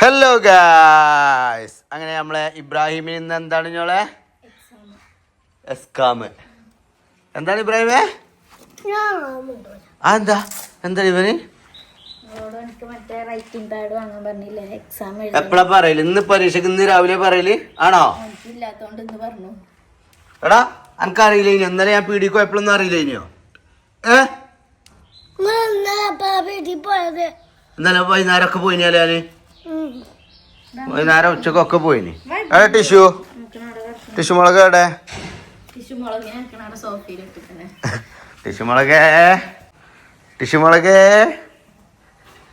Hello guys അങ്ങനെ നമ്മളെ ഇബ്രാഹിമിൽ നിന്ന് എന്താണ് ഞോളെ എസ്കാമ്. എന്താണ് ഇബ്രാഹിമേ? ആ എന്താ? എന്താ ഇവന്? നിങ്ങളോട് റൈറ്റിംഗ് പാഡ് വാങ്ങാൻ പറഞ്ഞില്ലേ? എക്സാം എപ്പോഴാ പറയൽ? ഇന്ന് പരീക്ഷക്ക് ഇന്ന് രാവിലെ പറയൽ? ആണോ? എടാ എനിക്ക് അറിയില്ല ഇനി? ഇന്നലെ ഞാൻ പീഡിക്കോ എപ്പോഴൊന്നും അറിയില്ല ഇനിയോ? ഏ? ഇന്നലെ വൈകുന്നേരം ഒക്കെ ഞാൻ വൈകുന്നേരം ഉച്ചക്കൊക്കെ പോയിനി എടാ ടിഷ്യൂ ടിഷ്യൂ മുളക് എവിടെ ടിഷ്യൂ മുളക് ടിഷ്യൂ മുളക്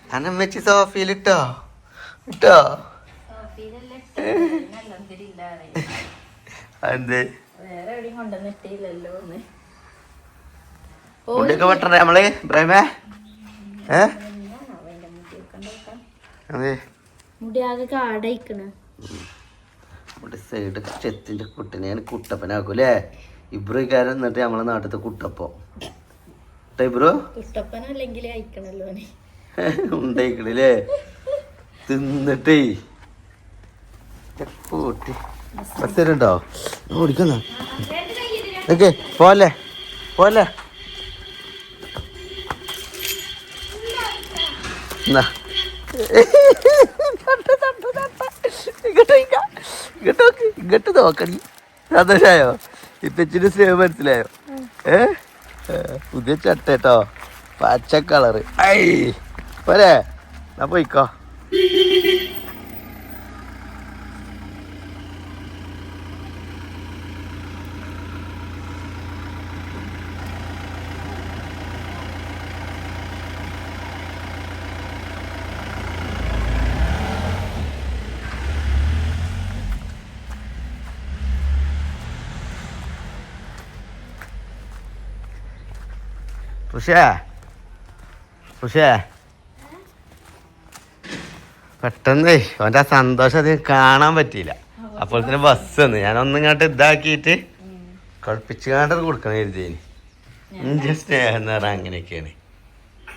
അനമ്മച്ചി സോഫിയിൽ ഇട്ടോ ഇട്ടോ എന്ത് മുടിയൊക്കെ വെട്ടണ്ടേ നമ്മൾ ഇബ്രാഹിമേ ഏ അതെ മുടി ആകെ കാടയിക്കണ്. നമ്മുടെ സൈഡ് ചെത്തിന്റെ കുട്ടനെ ഞാൻ കുട്ടപ്പനാക്കൂലേ? ഇബ്രുകാരൻ എന്നിട്ട് നമ്മളെ നാട്ടിലത്തെ കുട്ടപ്പോ. ട്ടോ ഇബ്രു? കുട്ടപ്പനല്ലേ അയക്കണല്ലോ. ഉണ്ടായിക്കണില്ലേ തിന്നിട്ടേ. കൂട്ടി ബസ്സേരുണ്ടോ ഓടിക്കുന്ന. ഓക്കെ പോലെ പോലെ എന്നാ ഇങ്ങോട്ട് ഇങ്ങ. ഇങ്ങോട്ട് നോക്ക്. ഇങ്ങോട്ട് നോക്കണി സന്തോഷായോ? ഇപ്പച്ചിന്റെ സ്നേഹം മനസ്സിലായോ? ഏ, പുതിയ ചട്ടേട്ടോ പച്ച കളറ്. ഐ പോരെ. ഞാൻ പോയിക്കോ. പക്ഷേ അവന്റെ പെട്ടെന്ന് അവന്റെ ആ സന്തോഷം അധികം കാണാൻ പറ്റിയില്ല. അപ്പോൾ തന്നെ ബസ് വന്ന്. ഞാനൊന്നും ഇങ്ങോട്ട് ഇതാക്കിയിട്ട് കളിപ്പിച്ചുകാണ്ട് കൊടുക്കണം എഴുതിയതിന് എന്റെ സ്നേഹം എന്ന് പറഞ്ഞാൽ അങ്ങനെയൊക്കെയാണ്.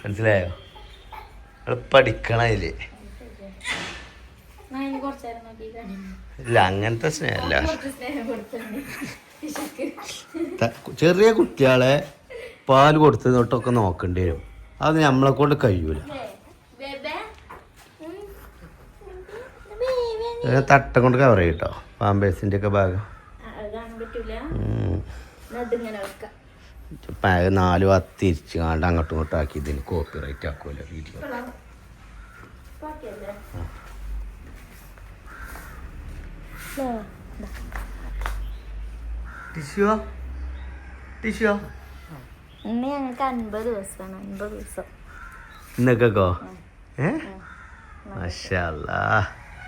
മനസ്സിലായോ? അവൾ പഠിക്കണം നേരം ഇല്ല അങ്ങനത്തെ സ്നേഹമല്ല. ചെറിയ കുട്ടികളെ പാൽ കൊടുത്ത് തൊട്ടൊക്കെ നോക്കേണ്ടി വരും. അത് നമ്മളെ കൊണ്ട് കഴിയൂല. തട്ട കൊണ്ട് കവർ ചെയ്യട്ടോ പാമ്പേഴ്സിന്റെ ഒക്കെ ഭാഗം. നാല് ഭാഗത്ത് തിരിച്ച് കാണ്ട് അങ്ങോട്ടും ഇങ്ങോട്ടും ആക്കി ഇതിന് കോപ്പി റൈറ്റ് ആക്കുമല്ലോ വീഡിയോ ടിഷ്യോ ടിഷ്യോ ഇന്ന് ഞങ്ങൾക്ക് അൻപത് ദിവസമാണ് അൻപത് ദിവസം. ഇന്നൊക്കെക്കോ? ഏ? മഷാല്ലാ.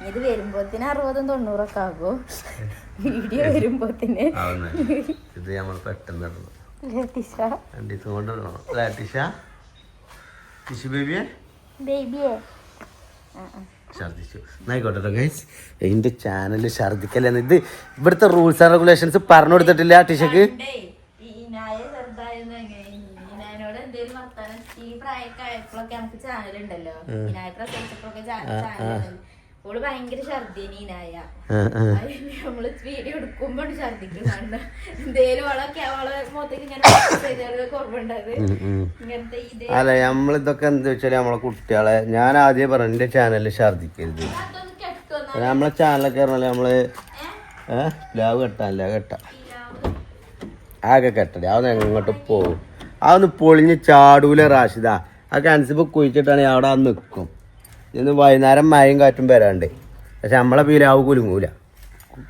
ഇത് വരുമ്പോത്തിന് അറുപതും തൊണ്ണൂറൊക്കെ ആകോ. വീഡിയോ വരുമ്പോത്തിന്. ഇത് നമ്മൾ പെട്ടെന്ന് എന്റെ ചാനൽ ഛർദിക്കല്ലെന്ന് ഇത് ഇവിടുത്തെ റൂൾസ് ആൻഡ് റെഗുലേഷൻസ് പറഞ്ഞു കൊടുത്തിട്ടില്ല ടിഷക്ക് ഈനായോട് എന്തേലും വർത്താനം ഈ ആയപ്പോഴൊക്കെ നമുക്ക് ചാനൽ ഉണ്ടല്ലോ. ഈനായ പ്രസവിച്ചപ്പോഴൊക്കെ ചാനൽ ഓൾ ഭയങ്കര ഛർദിയാണ് ഇനായ നമ്മൾ വീഡിയോ എടുക്കുമ്പോൾ ഛർദിക്കുന്നുണ്ട് എന്തേലും അവളൊക്കെ അവളെ മുഖത്തേക്ക് ഇങ്ങനെ കുറവുണ്ടത് ഇങ്ങനത്തെ ഇത്. അല്ല നമ്മളിതൊക്കെ എന്താ വെച്ചാൽ നമ്മളെ കുട്ടികളെ ഞാൻ ആദ്യം പറഞ്ഞു എന്റെ ചാനലിൽ ഛർദിക്കരുത് നമ്മളെ ചാനലൊക്കെ പറഞ്ഞാൽ നമ്മൾ ഏഹ് ലാവ് കെട്ടാൻ ലാവ് കെട്ടാം. ആകെ കെട്ടടേ അതൊന്ന് എങ്ങോട്ട് പോകും അതൊന്ന് പൊളിഞ്ഞ് ചാടൂല റാഷിദ. ആ കൻസിപ്പ് കുഴിച്ചിട്ടാണ് അവിടെ അത് നിൽക്കും ഇന്ന് വൈകുന്നേരം മഴയും കാറ്റും വരാണ്ട്. പക്ഷെ നമ്മളെ പിലാവ് കുലുങ്ങൂല.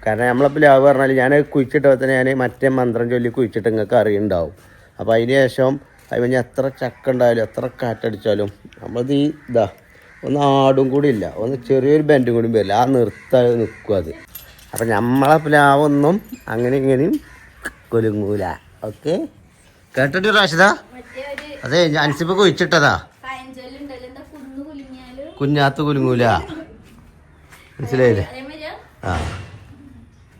കാരണം നമ്മളെ പിലാവ് പറഞ്ഞാൽ ഞാൻ കുഴിച്ചിട്ടപ്പോൾ തന്നെ ഞാൻ മറ്റേ മന്ത്രം ചൊല്ലി കുഴിച്ചിട്ട് നിങ്ങൾക്ക് അറിയുണ്ടാവും. അപ്പോൾ അതിന് ശേഷം അതിന് എത്ര ചക്ക ഉണ്ടായാലും എത്ര കാറ്റടിച്ചാലും നമ്മളത് ഈ ഇതാ ഒന്ന് ആടും കൂടി ഇല്ല. ഒന്ന് ചെറിയൊരു ബെൻഡും കൂടി വരില്ല. ആ നിർത്താൽ നിൽക്കും അത്. അപ്പം നമ്മളെ പ്ലാവൊന്നും അങ്ങനെ ഇങ്ങനെയും കുലുങ്ങൂല. ഓക്കെ? കേട്ടിട്ട് റാഷിദ? അതെ അൻസിപ്പ് കുഴിച്ചിട്ടതാ. കുഞ്ഞാത്ത കുലുങ്ങൂല. മനസ്സിലായില്ലേ? ആ.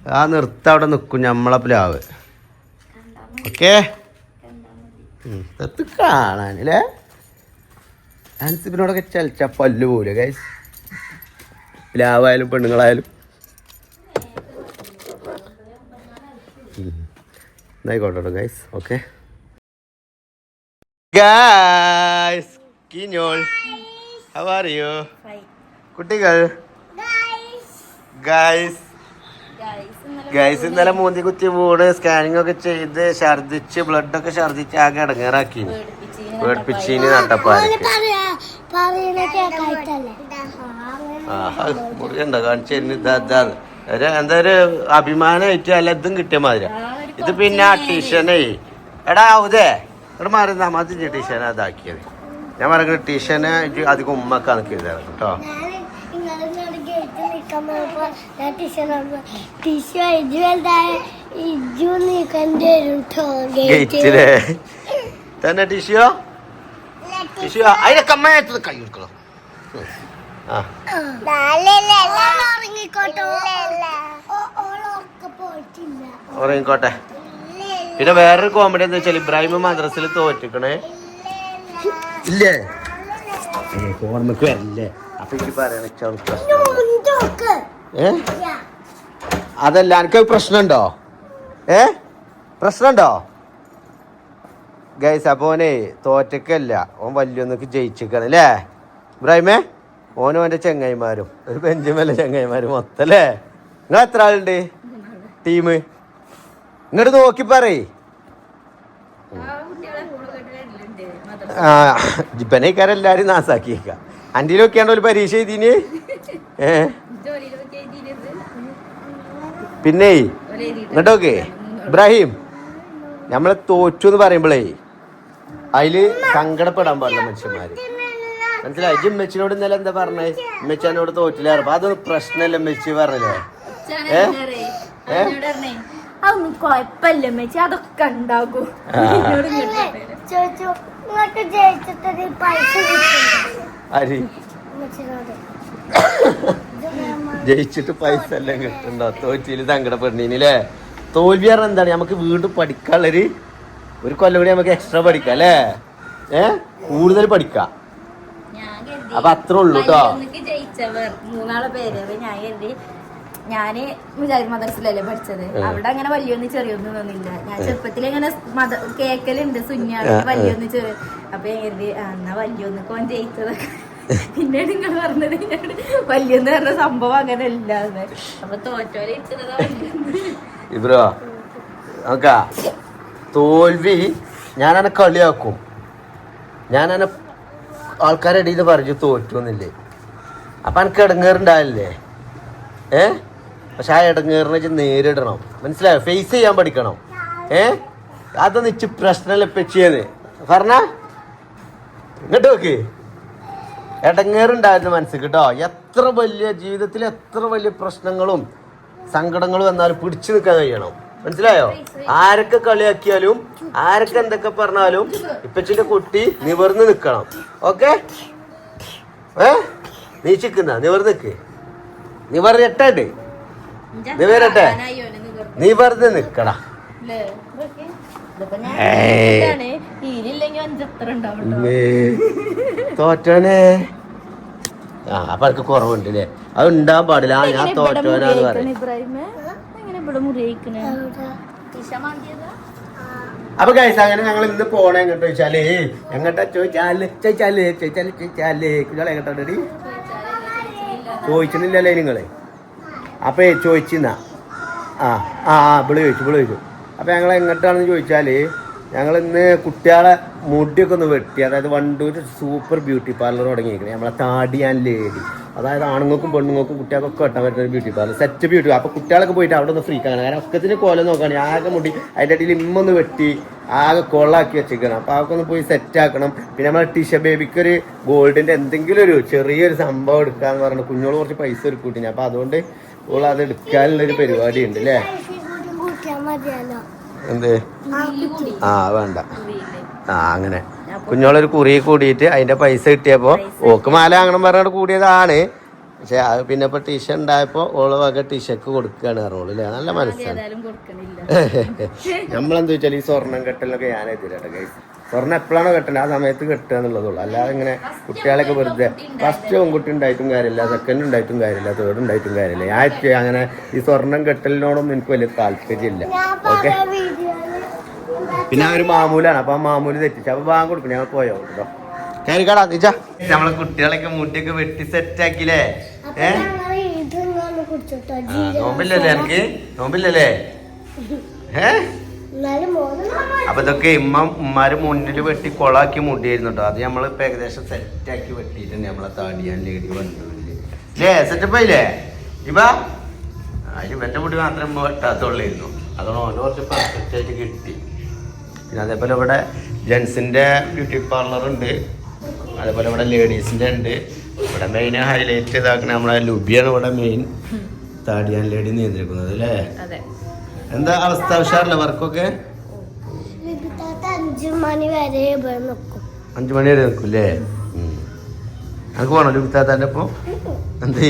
ആ നിർത്ത അവിടെ നിൽക്കും നമ്മളെ പ്ലാവ്. ഓക്കേ? കാണാനല്ലേ അൻസിപ്പിനോടൊക്കെ ചലിച്ച പല്ല് പോലെ ഗൈസ് പ്ലാവായാലും പെണ്ണുങ്ങളായാലും. എന്നായിക്കോട്ടെ ഗൈസ് ഓക്കെ? ഗൈസ് കിഞ്ഞോൾ ഹൗ ആർ യു കുട്ടികൾ? ഗായ്സ് ഗൈസ് ഇന്നലെ മൂന്തി കുത്തി വീട് സ്കാനിങ് ഒക്കെ ചെയ്ത് ഛർദിച്ച് ബ്ലഡ് ഒക്കെ ഛർദിച്ച് ആകെ ഇടങ്ങേറാക്കി. പേടിപ്പിച്ചീന് നട്ടപ്പാരക്ക് മുറിയുണ്ടോ? കാണിച്ചു ഒരു എന്താ ഒരു അഭിമാനമായിട്ട് അല്ല ഇതും കിട്ടിയ മാതിരി ഇത് പിന്നെ ആ ടീഷനേ എടാ ഉദേ ഇവിടെ മാറി നമ്മത്തി ടീഷനെ അതാക്കിയത് ഞാൻ പറയുന്നത് ടീഷനെ അധികം ഉമ്മക്കാണ് കരുതാറ് കേട്ടോ. ഗേറ്റിലെ തന്നെ ടിഷ്യോ ടിഷ്യോ അതിനൊക്കെ അമ്മയായിട്ട് കൈ കൊടുക്കണം. ആ. ഉറങ്ങിക്കോട്ടെ. പിന്നെ വേറൊരു കോമഡി എന്താ വെച്ചാൽ ഇബ്രാഹിം മദ്രസിൽ തോറ്റിക്കണേ. ഇല്ലേ? ഓർമ്മക്ക് വരില്ലേ? അപ്പൊ എനിക്ക് പറയാൻ ഏ? അതല്ല എനിക്ക് പ്രശ്നമുണ്ടോ ഏ? പ്രശ്നമുണ്ടോ ഗൈസ് അപ്പോനെ തോറ്റക്കല്ല. ഓൻ വലിയൊന്നൊക്കെ ജയിച്ചിക്കണം അല്ലേ ഇബ്രാഹിമേ ഓനും ഓന്റെ ചെങ്ങായിമാരും ഒരു ബെഞ്ചുമല്ല ചെങ്ങായിമാരും മൊത്തം അല്ലേ നിങ്ങൾ എത്ര ആളുണ്ട്? ടീം? ഇങ്ങോട്ട് നോക്കി പറയേ. ആ ജിപ്പനേക്കാരെ എല്ലാരും നാസാക്കിയേക്ക. അന്റിയിലൊക്കെ ആണോ ഒരു പരീക്ഷ എഴുതിന്? പിന്നെ ഇങ്ങോട്ടോക്കെ. ഇബ്രാഹിം നമ്മളെ തോറ്റു എന്ന് പറയുമ്പോഴേ അതിൽ സങ്കടപ്പെടാൻ പാടില്ല മനുഷ്യന്മാര്. മനസ്സിലായി? ഇജ്ജ് ഉമ്മച്ചിനോട് ഇന്നലെ എന്താ പറഞ്ഞേ? ഉമ്മച്ചാനോട് തോറ്റില്ല? അതൊന്നും പ്രശ്നമല്ല ഉമ്മച്ചി പറഞ്ഞില്ലേ ഏ? ഏ? അതൊന്നും കൊഴപ്പല്ല മേച്ചി അതൊക്കെ ഉണ്ടാകും ആ. എന്നോട് ഇങ്ങോട്ട് പറയൽ. ചോദിച്ചു നിങ്ങൾക്ക് ജയിച്ചിട്ടൊരു പൈസ കിട്ടും ആര് ജയിച്ചിട്ട് പൈസ എല്ലാം കിട്ടുന്നുണ്ടോ? തോറ്റിൽ സങ്കടപ്പെടുന്നീനില്ലേ തോൽവി പറഞ്ഞാൽ എന്താണ്? നമുക്ക് വീണ്ടും പഠിക്കാനുള്ളൊരു ഒരു കൊല്ലം കൂടി നമുക്ക് എക്സ്ട്രാ പഠിക്കാം അല്ലേ? ഏ? കൂടുതൽ പഠിക്കാം. ഞാൻ കരുതി അപ്പൊ അത്രേ ഉള്ളൂ കേട്ടോ ജയിച്ചവർ. മൂന്നാളെ പേര്. അപ്പൊ ഞാൻ കരുതി ഞാൻ മുജാഹിദ് മദർസിലല്ലേ പഠിച്ചത്. അവിടെ അങ്ങനെ വലിയൊന്നും ചെറിയൊന്നും ഒന്നുമില്ല ഞാൻ ചെറുപ്പത്തിൽ ഇങ്ങനെ മത കേക്കലുണ്ട് സുന്യാൾ. വലിയൊന്നും ചെറിയ അപ്പൊ എഴുതി കരുതി എന്നാ വലിയൊന്ന് കോൻ ജയിച്ചതൊക്കെ. പിന്നെ നിങ്ങൾ പറഞ്ഞത് എന്നോട് വലിയൊന്ന് പറഞ്ഞ സംഭവം അങ്ങനെ ഇല്ലാന്ന് അപ്പൊ തോറ്റോലെ ഇബ്രോ നോക്കാ തോൽവി ഞാനെ കളിയാക്കും. ഞാനെ ആൾക്കാരുടെ ഇടയിൽ പറഞ്ഞു തോറ്റു എന്നില്ലേ. അപ്പൊ എനിക്ക് ഇടങ്ങേറുണ്ടാവില്ലേ ഏ? പക്ഷെ ആ ഇടങ്ങേറിനെ വെച്ച് നേരിടണം. മനസ്സിലായോ? ഫേസ് ചെയ്യാൻ പഠിക്കണം. ഏ? അതൊന്നും ഇച്ച് പ്രശ്നമല്ല പെച്ചിയെന്ന്. പറഞ്ഞ? ഇങ്ങോട്ട് നോക്ക്. ഇടങ്ങേറുണ്ടായിരുന്നു മനസ്സിൽ കേട്ടോ. എത്ര വലിയ ജീവിതത്തിൽ എത്ര വലിയ പ്രശ്നങ്ങളും സങ്കടങ്ങളും എന്നാലും പിടിച്ചു നിൽക്കാൻ കഴിയണം. മനസ്സിലായോ? ആരൊക്കെ കളിയാക്കിയാലും ആരൊക്കെ എന്തൊക്കെ പറഞ്ഞാലും ഇപ്പച്ചിന്റെ കുട്ടി നിവർന്ന് നിൽക്കണം. ഓക്കെ? ഏ? നീ ചിക്കുന്ന നിവർന്ന് നിൽക്ക്. നിവർന്ന് വരട്ടെ. നീ വെറുതെ നിക്കടാ. തോറ്റോനെ ആ അപ്പൊ എനിക്ക് കുറവുണ്ട് അല്ലേ അത് ഉണ്ടാവാൻ പാടില്ല. ആ ഞാൻ തോറ്റോനാന്ന് പറയും. അപ്പൊ ഗൈസ് അങ്ങനെ ഞങ്ങൾ ഇന്ന് പോണേ എങ്ങോട്ട് ചോദിച്ചാൽ? എങ്ങോട്ടാ ചോദിച്ചാൽ? ചോദിച്ചാൽ ചോദിച്ചാൽ ചോദിച്ചാൽ. കുഞ്ഞാളെ എങ്ങോട്ടാ ചോദിച്ചിട്ടില്ലല്ലേ നിങ്ങൾ? അപ്പൊ ചോദിച്ചിന്ന. ആ ആ ആ ഇവൾ ചോദിച്ചു വിളി ചോദിച്ചു. അപ്പൊ ഞങ്ങൾ എങ്ങോട്ടാണെന്ന് ചോദിച്ചാൽ ഞങ്ങൾ ഇന്ന് കുട്ടികളെ മുടിയൊക്കെ ഒന്ന് വെട്ടി അതായത് വണ്ടൂർ സൂപ്പർ ബ്യൂട്ടി പാർലർ തുടങ്ങിയിരിക്കുന്നത് നമ്മളെ താടി ആൻഡ് ലേഡി. അതായത് ആണുങ്ങൾക്കും പെണ്ണുങ്ങൾക്കും കുട്ടികൾക്കൊക്കെ വെട്ടാൻ പറ്റുന്ന ബ്യൂട്ടി പാർലർ സെറ്റ് ബ്യൂട്ടി. അപ്പോൾ കുട്ടികളൊക്കെ പോയിട്ട് അവിടെ ഒന്ന് ഫ്രീ കാണാൻ കാരണം ഒക്കത്തിന് കോലം നോക്കുകയാണ് ആകെ മുടി അതിന്റെ അടിയിൽ ഇമ്മൊന്ന് വെട്ടി ആകെ കൊള്ളാക്കി വെച്ചിരിക്കണം അപ്പോൾ അതൊക്കെ ഒന്ന് പോയി സെറ്റ് ആക്കണം. പിന്നെ നമ്മളെ ടിഷ ബേബിക്ക് ഒരു ഗോൾഡിന്റെ എന്തെങ്കിലും ഒരു ചെറിയൊരു സംഭവം എടുക്കാന്ന് പറഞ്ഞു കുഞ്ഞോൾ കുറച്ച് പൈസ ഒരു കൂട്ടിന് അപ്പോൾ അതുകൊണ്ട് ഓൾ അത് എടുക്കാനുള്ളൊരു പരിപാടി ഉണ്ട് അല്ലേ എന്ത്. ആ വേണ്ട. ആ അങ്ങനെ. കുഞ്ഞോളൊരു കുറി കൂടിയിട്ട് അതിന്റെ പൈസ കിട്ടിയപ്പോ ഓക്ക് മാല അങ്ങനെ പറഞ്ഞോട് കൂടിയതാണ്. പക്ഷെ അത് പിന്നെ ഇപ്പൊ ടീഷ ഉണ്ടായപ്പോ ഓൾ വക ടീഷക്ക് കൊടുക്കുകയാണ് പറഞ്ഞോളൂ അല്ലേ നല്ല കൊടുക്കണില്ല. നമ്മളെന്താ വെച്ചാൽ ഈ സ്വർണം കെട്ടലൊക്കെ ഞാൻ എതിരട്ടെ സ്വർണം എപ്പോഴാണോ കെട്ടണത് ആ സമയത്ത് കെട്ടുക എന്നുള്ളതുള്ളൂ. അല്ലാതെ ഇങ്ങനെ കുട്ടികളൊക്കെ വെറുതെ ഫസ്റ്റ് പെൺകുട്ടി ഉണ്ടായിട്ടും കാര്യമില്ല സെക്കൻഡ് ഉണ്ടായിട്ടും കാര്യമില്ല തേർഡ് ഉണ്ടായിട്ടും കാര്യമില്ല. ഞാൻ അങ്ങനെ ഈ സ്വർണം കെട്ടലിനോടൊന്നും എനിക്ക് വലിയ താല്പര്യമില്ല. ഓക്കെ പിന്നെ ഒരു മാമൂലാണ് അപ്പൊ ആ മാമൂൽ തെറ്റിച്ചു അപ്പൊ ബാങ്ക് കൊടുക്കും ഞങ്ങൾ പോയോ? കേട്ടോ കയറിക്കാടാ നീച്ച നമ്മളെ കുട്ടികളൊക്കെ മുട്ടിയൊക്കെ വെട്ടി സെറ്റ് ഏഹ് നോമ്പില്ലല്ലേ എനിക്ക് നോമ്പില്ലല്ലേ? ഏ? എന്നാലും മോന് അപ്പൊ ഇതൊക്കെ ഇമ്മ ഉമ്മാര് മുന്നിൽ വെട്ടി കൊളാക്കി മുടിയായിരുന്നു കേട്ടോ അത് നമ്മൾ ഇപ്പൊ ഏകദേശം സെറ്റാക്കി വെട്ടിയിട്ടുണ്ട്. നമ്മളെ താടിയാൻ ലേഡി വന്നേ ലേ സെറ്റപ്പ് ആയില്ലേ? ഇവ? അതിൽ മുടി മാത്രം ഇമ്മ വെട്ടാത്തുള്ളായിരുന്നു. അതുകൊണ്ട് ഓന്റെ കുറച്ച് പെർഫെക്റ്റ് ആയിട്ട് കിട്ടി. പിന്നെ അതേപോലെ ഇവിടെ ജെൻസിന്റെ ബ്യൂട്ടി പാർലർ ഉണ്ട്. അതേപോലെ ഇവിടെ ലേഡീസിന്റെ ഉണ്ട്. ഇവിടെ മെയിൻ ഹൈലൈറ്റ് ഇതാക്കണ നമ്മളെ ലുബിയാണ് ഇവിടെ മെയിൻ താടിയാൻ ലേഡി നിയന്ത്രിക്കുന്നത് അല്ലേ? അതെ. എന്താ അവസ്ഥ? ഉഷാറില്ല വർക്കൊക്കെ? അഞ്ചു മണി വരെ ഇവിടെ നിൽക്കും അഞ്ചു മണി വരെ നിൽക്കൂല്ലേ? എനിക്ക് പോണോ ലുബിത്താത്താന്റെ ഒപ്പം? എന്തേ